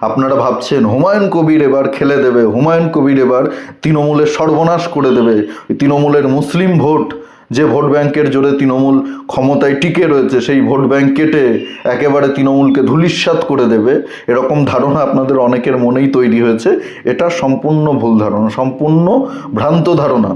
আপনারা ভাবছেন, হুমায়ুন কবির এবার খেলে দেবে, হুমায়ুন কবির এবার তৃণমূলের সর্বনাশ করে দেবে। তৃণমূলের মুসলিম ভোট, যে ভোট ব্যাংকের জোরে তৃণমূল ক্ষমতায় টিকে রয়েছে, সেই ভোট ব্যাংক কেটে একেবারে তৃণমূলকে ধূলিস্যাৎ করে দেবে। এরকম ধারণা আপনাদের অনেকের মনেই তৈরি হয়েছে। এটা সম্পূর্ণ ভুল ধারণা, সম্পূর্ণ ভ্রান্ত ধারণা।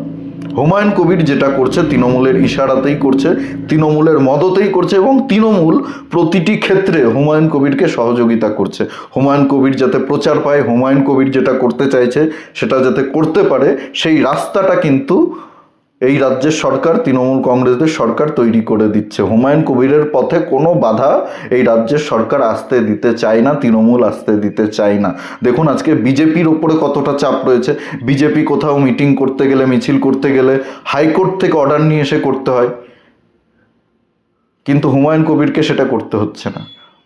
হুমায়ুন কবির যেটা করছে, তৃণমূলের ইশারাতেই করছে, তৃণমূলের মদতেই করছে এবং তৃণমূল প্রতিটি ক্ষেত্রে হুমায়ুন কবিরকে সহযোগিতা করছে। হুমায়ুন কবির যাতে প্রচার পায়, হুমায়ুন কবির যেটা করতে চাইছে, সেটা যাতে করতে পারে, সেই রাস্তাটা কিন্তু এই রাজ্যের সরকার, তৃণমূল কংগ্রেসদের সরকার তৈরি করে দিচ্ছে। হুমায়ুন কবিরের পথে কোনো বাধা এই রাজ্যের সরকার আসতে দিতে চায় না, তৃণমূল আসতে দিতে চায় না। দেখুন, আজকে বিজেপির ওপরে কতটা চাপ রয়েছে। বিজেপি কোথাও মিটিং করতে গেলে, মিছিল করতে গেলে, হাইকোর্ট থেকে অর্ডার নিয়ে এসে করতে হয়। কিন্তু হুমায়ুন কবিরকে সেটা করতে হচ্ছে না।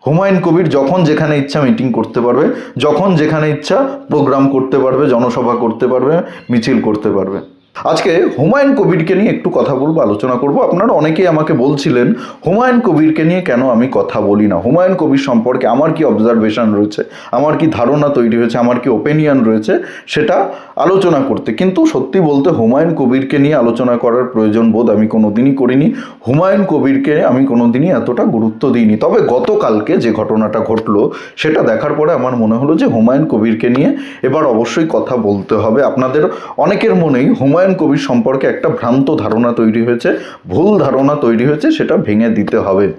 হুমায়ুন কবির যখন যেখানে ইচ্ছা মিটিং করতে পারবে, যখন যেখানে ইচ্ছা প্রোগ্রাম করতে পারবে, জনসভা করতে পারবে, মিছিল করতে পারবে। আজকে হুমায়ুন কবিরকে নিয়ে একটু কথা বলব, আলোচনা করব। আপনারা অনেকেই আমাকে বলছিলেন, হুমায়ুন কবিরকে নিয়ে কেন আমি কথা বলি না? হুমায়ুন কবির সম্পর্কে আমার কি অবজারভেশন রয়েছে? আমার কি ধারণা তৈরি হয়েছে? আমার কি ওপিনিয়ন রয়েছে? সেটা আলোচনা করতে। কিন্তু সত্যি বলতে হুমায়ুন কবিরকে নিয়ে আলোচনা করার প্রয়োজন বোধ আমি কোনো দিনই করিনি। হুমায়ুন কবিরকে আমি কোনো দিনই এতটা গুরুত্ব দিইনি। তবে গতকালকে যে ঘটনাটা ঘটলো, সেটা দেখার পরে আমার মনে হলো যে হুমায়ুন কবিরকে নিয়ে এবার অবশ্যই কথা বলতে হবে। আপনাদের অনেকের মনেই হুমায়ুন কবির সম্পর্কে একটা ভ্রান্ত ধারণা তৈরি হয়েছে, ভুল ধারণা তৈরি হয়েছে, সেটা ভেঙে দিতে হবে।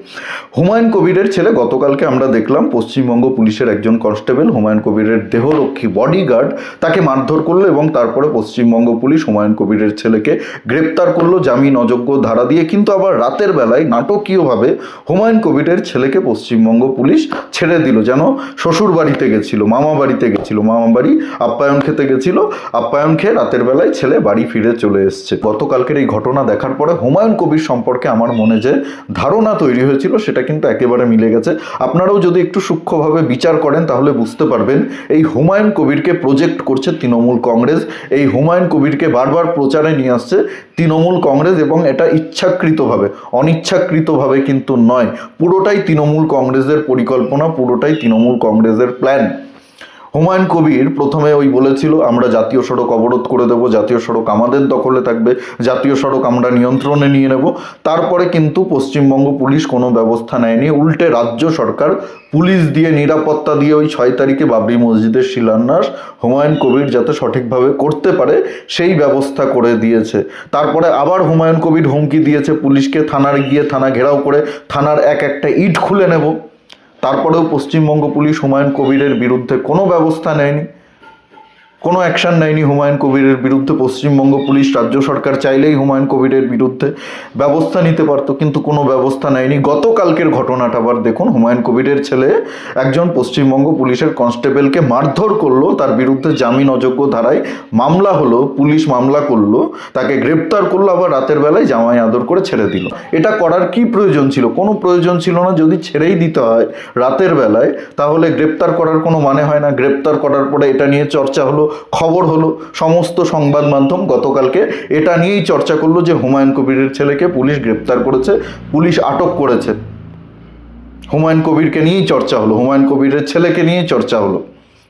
হুমায়ুন কবিরের ছেলে, গতকালকে আমরা দেখলাম পশ্চিমবঙ্গ পুলিশের একজন কনস্টেবল, হুমায়ুন কবিরের দেহরক্ষী বডিগার্ড তাকে মারধর করল এবং তারপরে পশ্চিমবঙ্গ পুলিশ হুমায়ুন কবিরের ছেলেকে গ্রেপ্তার করল জামিন অযোগ্য ধারা দিয়ে। কিন্তু আবার রাতের বেলায় নাটকীয়ভাবে হুমায়ুন কবিরের ছেলেকে পশ্চিমবঙ্গ পুলিশ ছেড়ে দিল। যেন শ্বশুর বাড়িতে গেছিল, মামা বাড়িতে গেছিল মামা বাড়ি আপ্যায়ন খেতে গেছিল, আপ্যায়ন খেয়ে রাতের বেলায় ছেলে বাড়ি চলে এসছে। গতকালকের এই ঘটনা দেখার পরে হুমায়ুন কবির সম্পর্কে আমার মনে যে ধারণা তৈরি হয়েছিল, সেটা কিন্তু একেবারে মিলে গেছে। আপনারাও যদি একটু সূক্ষ্মভাবে বিচার করেন, তাহলে বুঝতে পারবেন এই হুমায়ুন কবিরকে প্রজেক্ট করছে তৃণমূল কংগ্রেস। এই হুমায়ুন কবিরকে বারবার প্রচারে নিয়ে আসছে তৃণমূল কংগ্রেস এবং এটা ইচ্ছাকৃতভাবে, অনিচ্ছাকৃতভাবে কিন্তু নয়। পুরোটাই তৃণমূল কংগ্রেসের পরিকল্পনা, পুরোটাই তৃণমূল কংগ্রেসের প্ল্যান হুমায়ুন কবির প্রথমে ওই বলেছিল, আমরা জাতীয় সড়ক অবরোধ করে দেব, জাতীয় সড়ক আমাদের দখলে থাকবে, জাতীয় সড়ক আমরা নিয়ন্ত্রণে নিয়ে নেব। তারপরে কিন্তু পশ্চিমবঙ্গ পুলিশ কোনো ব্যবস্থা নেয়নি। উল্টে রাজ্য সরকার পুলিশ দিয়ে নিরাপত্তা দিয়ে ওই ছয় তারিখে বাবরি মসজিদের শিলান্যাস হুমায়ুন কবির যাতে সঠিকভাবে করতে পারে, সেই ব্যবস্থা করে দিয়েছে। তারপরে আবার হুমায়ুন কবির হুমকি দিয়েছে পুলিশকে, থানার গিয়ে থানা ঘেরাও করে, থানার এক একটা ইট খুলে নেব। তারপরেও পশ্চিমবঙ্গ পুলিশ হুমায়ুন কবিরের বিরুদ্ধে কোনো ব্যবস্থা নেয়নি। কোনো অ্যাকশন নেয়নি হুমায়ুন কবিরের বিরুদ্ধে। পশ্চিমবঙ্গ পুলিশ, রাজ্য সরকার চাইলেই হুমায়ুন কবিরের বিরুদ্ধে ব্যবস্থা নিতে পারতো, কিন্তু কোনো ব্যবস্থা নেয়নি। গতকালকের ঘটনাটা আবার দেখুন, হুমায়ুন কবিরের ছেলে একজন পশ্চিমবঙ্গ পুলিশের কনস্টেবলকে মারধর করল, তার বিরুদ্ধে জামিন অযোগ্য ধারায় মামলা হলো, পুলিশ মামলা করল, তাকে গ্রেপ্তার করল, আবার রাতের বেলায় জামাই আদর করে ছেড়ে দিল। এটা করার কি প্রয়োজন ছিল? কোনো প্রয়োজন ছিল না, যদি ছেড়েই দিতে হয় রাতের বেলায়, তাহলে গ্রেপ্তার করার কোনো মানে হয় না। গ্রেপ্তার করার পরে এটা নিয়ে চর্চা হলো খবর হলো, সমস্ত সংবাদ মাধ্যম গতকালকে এটা নিয়েই চর্চা করল যে হুমায়ুন কবিরের ছেলেকে পুলিশ গ্রেপ্তার করেছে, পুলিশ আটক করেছে। হুমায়ুন কবিরকে নিয়েই চর্চা হলো, হুমায়ুন কবিরের ছেলেকে নিয়েই চর্চা হলো।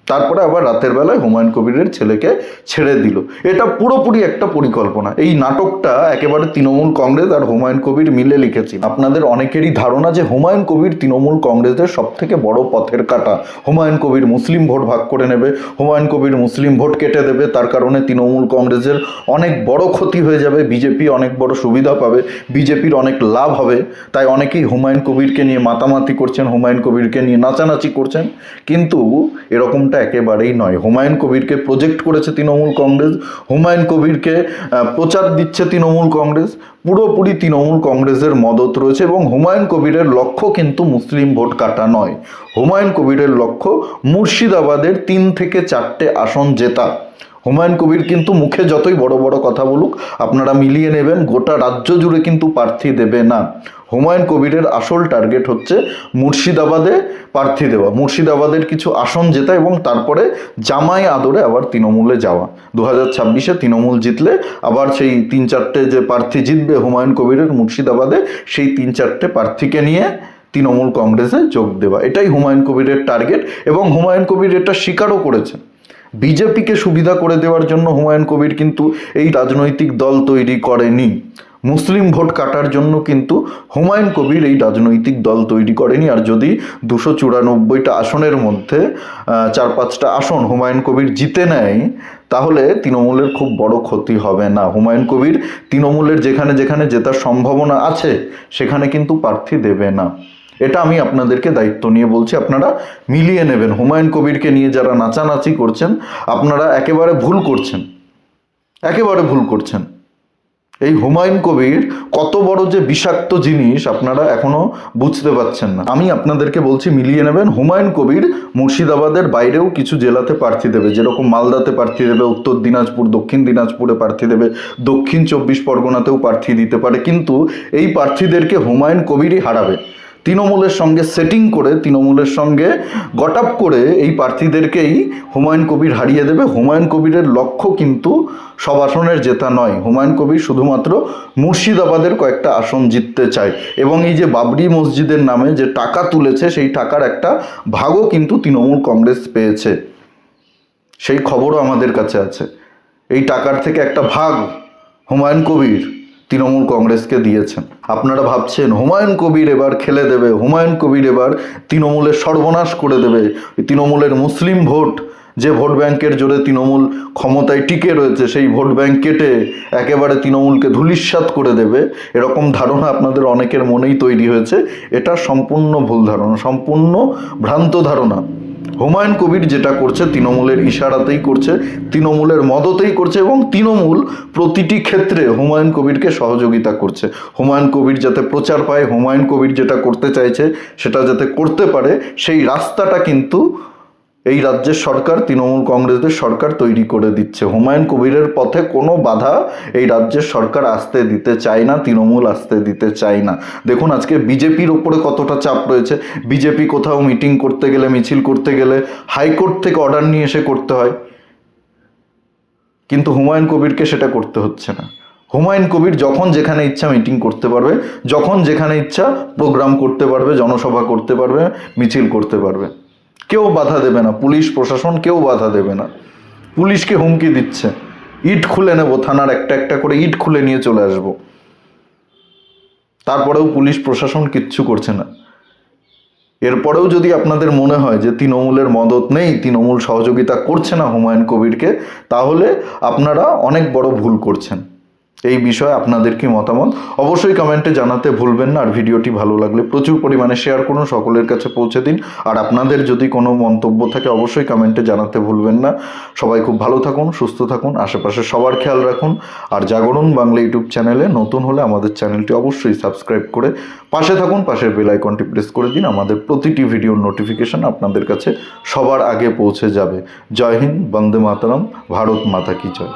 তারপরে আবার রাতের বেলায় হুমায়ুন কবিরের ছেলেকে ছেড়ে দিল। এটা পুরোপুরি একটা পরিকল্পনা। এই নাটকটা একেবারে তৃণমূল কংগ্রেস আর হুমায়ুন কবির মিলে লিখেছি। আপনাদের অনেকেরই ধারণা যে হুমায়ুন কবির তৃণমূল কংগ্রেসের সব থেকে বড় পথের কাটা। হুমায়ুন কবির মুসলিম ভোট ভাগ করে নেবে, হুমায়ুন কবির মুসলিম ভোট কেটে দেবে, তার কারণে তৃণমূল কংগ্রেসের অনেক বড় ক্ষতি হয়ে যাবে, বিজেপি অনেক বড় সুবিধা পাবে, বিজেপির অনেক লাভ হবে। তাই অনেকেই হুমায়ুন কবিরকে নিয়ে মাতামাতি করছেন, হুমায়ুন কবিরকে নিয়ে নাচানাচি করছেন। কিন্তু এরকমটা একেবারেই নয়। হুমায়ুন কবিরকে প্রজেক্ট করেছে তৃণমূল কংগ্রেস। হুমায়ুন কবিরকে প্রচার দিচ্ছে তৃণমূল কংগ্রেস। পুরোপুরি তৃণমূল কংগ্রেসের মদত রয়েছে এবং হুমায়ুন কবিরের লক্ষ্য কিন্তু মুসলিম ভোট কাটা নয়। হুমায়ুন কবিরের লক্ষ্য মুর্শিদাবাদের তিন থেকে চারটে আসন জেতা। হুমায়ুন কবির কিন্তু মুখে যতই বড় বড় কথা বলুক, আপনারা মিলিয়ে নেবেন, গোটা রাজ্য জুড়ে কিন্তু প্রার্থী দেবে না। হুমায়ুন কবিরের আসল টার্গেট হচ্ছে মুর্শিদাবাদে প্রার্থী দেওয়া। মুর্শিদাবাদের কিছু আসন জেতা এবং তারপরে জামাই আদরে আবার তৃণমূলে যাওয়া। দু হাজার ছাব্বিশে তৃণমূল জিতলে আবার সেই তিন চারটে যে প্রার্থী জিতবে হুমায়ুন কবিরের মুর্শিদাবাদে, সেই তিন চারটে প্রার্থীকে নিয়ে তৃণমূল কংগ্রেসে যোগ দেওয়া। এটাই হুমায়ুন কবিরের টার্গেট এবং হুমায়ুন কবির এটা স্বীকারও করেছেন। বিজেপিকে সুবিধা করে দেওয়ার জন্য হুমায়ুন কবির কিন্তু এই রাজনৈতিক দল তৈরি করেনি। মুসলিম ভোট কাটার জন্য কিন্তু হুমায়ুন কবির এই রাজনৈতিক দল তৈরি করেনি। আর যদি দুশো চুরানব্বইটা আসনের মধ্যে চার পাঁচটা আসন হুমায়ুন কবির জিতে নেয়, তাহলে তৃণমূলের খুব বড় ক্ষতি হবে না। হুমায়ুন কবির তৃণমূলের যেখানে যেখানে জেতার সম্ভাবনা আছে, সেখানে কিন্তু প্রার্থী দেবে না। এটা আমি আপনাদেরকে দায়িত্ব নিয়ে বলছি। আপনারা মিলিয়ে নেবেন। হুমায়ুন কবিরকে নিয়ে যারা নাচানাচি করছেন, আপনারা একেবারে ভুল করছেন। একেবারে ভুল করছেন। এই হুমায়ুন কবির কত বড় যে বিষাক্ত জিনিস আপনারা এখনও বুঝতে পারছেন না। আমি আপনাদেরকে বলছি, মিলিয়ে নেবেন। হুমায়ুন কবির মুর্শিদাবাদের বাইরেও কিছু জেলাতে প্রার্থী দেবে। যেরকম মালদাতে প্রার্থী দেবে, উত্তর দিনাজপুর, দক্ষিণ দিনাজপুরে প্রার্থী দেবে, দক্ষিণ চব্বিশ পরগনাতেও প্রার্থী দিতে পারে। কিন্তু এই প্রার্থীদেরকে হুমায়ুন কবিরই হারাবে। তৃণমূলের সঙ্গে সেটিং করে, তৃণমূলের সঙ্গে গট আপ করে এই প্রার্থীদেরকেই হুমায়ুন কবির হারিয়ে দেবে। হুমায়ুন কবিরের লক্ষ্য কিন্তু সব আসনের জেতা নয়। হুমায়ুন কবির শুধুমাত্র মুর্শিদাবাদের কয়েকটা আসন জিততে চায় এবং এই যে বাবরি মসজিদের নামে যে টাকা তুলেছে, সেই টাকার একটা ভাগও কিন্তু তৃণমূল কংগ্রেস পেয়েছে। সেই খবরও আমাদের কাছে আছে। এই টাকার থেকে একটা ভাগ হুমায়ুন কবির তৃণমূল কংগ্রেসকে দিয়েছেন। আপনারা ভাবছেন, হুমায়ুন কবির এবার খেলে দেবে, হুমায়ুন কবির এবার তৃণমূলের সর্বনাশ করে দেবে। তৃণমূলের মুসলিম ভোট, যে ভোট ব্যাংকের জোরে তৃণমূল ক্ষমতায় টিকে রয়েছে, সেই ভোট ব্যাংক কেটে একেবারে তৃণমূলকে ধূলিস্যাৎ করে দেবে। এরকম ধারণা আপনাদের অনেকের মনেই তৈরি হয়েছে। এটা সম্পূর্ণ ভুল ধারণা, সম্পূর্ণ ভ্রান্ত ধারণা। হুমায়ুন কবির যেটা করছে তৃণমূলের ইশারাতেই করছে, তৃণমূলের মদতেই করছে এবং তৃণমূল প্রতিটি ক্ষেত্রে হুমায়ুন কবিরকে সহযোগিতা করছে। হুমায়ুন কবির যাতে প্রচার পায়, হুমায়ুন কবির যেটা করতে চাইছে সেটা যাতে করতে পারে, সেই রাস্তাটা কিন্তু এই রাজ্যের সরকার, তৃণমূল কংগ্রেসদের সরকার তৈরি করে দিচ্ছে। হুমায়ুন কবিরের পথে কোনো বাধা এই রাজ্যের সরকার আসতে দিতে চায় না, তৃণমূল আসতে দিতে চায় না। দেখুন, আজকে বিজেপির ওপরে কতটা চাপ রয়েছে। বিজেপি কোথাও মিটিং করতে গেলে, মিছিল করতে গেলে, হাইকোর্ট থেকে অর্ডার নিয়ে এসে করতে হয়। কিন্তু হুমায়ুন কবিরকে সেটা করতে হচ্ছে না। হুমায়ুন কবির যখন যেখানে ইচ্ছা মিটিং করতে পারবে, যখন যেখানে ইচ্ছা প্রোগ্রাম করতে পারবে, জনসভা করতে পারবে, মিছিল করতে পারবে। কেউ বাধা দেবে না, পুলিশ, প্রশাসন কেউ বাধা দেবে না। পুলিশকে হুমকি দিচ্ছে। ইট খুলে নেব, থানার একটা একটা করে ইট খুলে নিয়ে চলে আসব। তারপরেও পুলিশ, প্রশাসন কিচ্ছু করছে না। এরপরেও যদি আপনাদের মনে হয় যে তৃণমূলের মদত নেই, তৃণমূল সহযোগিতা করছে না হুমায়ুন কবিরকে, তাহলে আপনারা অনেক বড় ভুল করছেন। এই বিষয়ে আপনাদের কি মতামত? অবশ্যই কমেন্টে জানাতে ভুলবেন না, আর ভিডিওটি ভালো লাগলে প্রচুর পরিমাণে শেয়ার করুন, সকলের কাছে পৌঁছে দিন। আর আপনাদের যদি কোনো মন্তব্য থাকে, অবশ্যই কমেন্টে জানাতে ভুলবেন না। সবাই খুব ভালো থাকুন, সুস্থ থাকুন, আশেপাশে সবার খেয়াল রাখুন। আর জাগরণ বাংলা ইউটিউব চ্যানেলে নতুন হলে আমাদের চ্যানেলটি অবশ্যই সাবস্ক্রাইব করে পাশে থাকুন, পাশের বেল আইকনটি প্রেস করে দিন। আমাদের প্রতিটি ভিডিওর নোটিফিকেশন আপনাদের কাছে সবার আগে পৌঁছে যাবে। জয় হিন্দ, বন্দে মাতারাম, ভারত মাতা কি জয়।